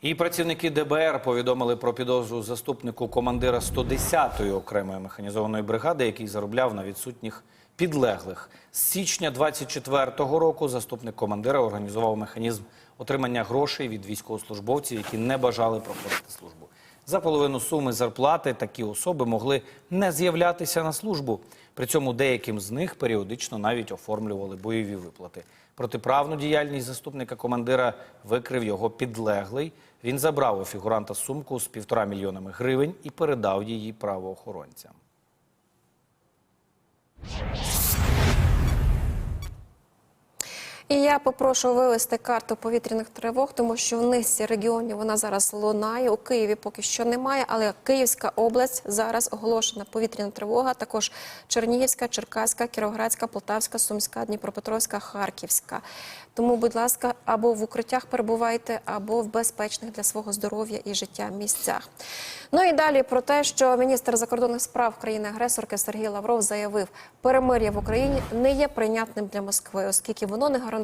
І працівники ДБР повідомили про підозру заступнику командира 110-ї окремої механізованої бригади, який заробляв на відсутніх підлеглих. З січня 24-го року заступник командира організував механізм отримання грошей від військовослужбовців, які не бажали проходити службу. За половину суми зарплати такі особи могли не з'являтися на службу. При цьому деяким з них періодично навіть оформлювали бойові виплати. Протиправну діяльність заступника командира викрив його підлеглий. Він забрав у фігуранта сумку з півтора мільйонами гривень і передав її правоохоронцям. І я попрошу вивести карту повітряних тривог, тому що в низці регіонів вона зараз лунає. У Києві поки що немає, але Київська область зараз оголошена повітряна тривога. Також Чернігівська, Черкаська, Кіровоградська, Полтавська, Сумська, Дніпропетровська, Харківська. Тому, будь ласка, або в укриттях перебувайте, або в безпечних для свого здоров'я і життя місцях. Ну і далі про те, що міністр закордонних справ країни-агресорки Сергій Лавров заявив, перемир'я в Україні не є прийнятним для Москви, оскільки воно не гарантує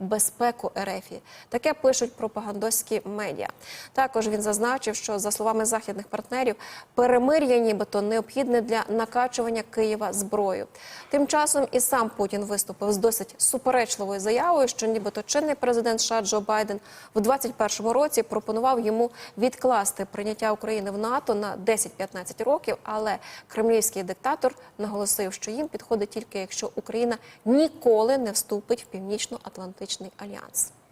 безпеку РФ. Таке пишуть пропагандистські медіа. Також він зазначив, що за словами західних партнерів, перемир'я нібито необхідне для накачування Києва зброю. Тим часом і сам Путін виступив з досить суперечливою заявою, що нібито чинний президент США Джо Байден в 2021 році пропонував йому відкласти прийняття України в НАТО на 10-15 років. Але кремлівський диктатор наголосив, що їм підходить тільки якщо Україна ніколи не вступить в північно-атлантичний альянс.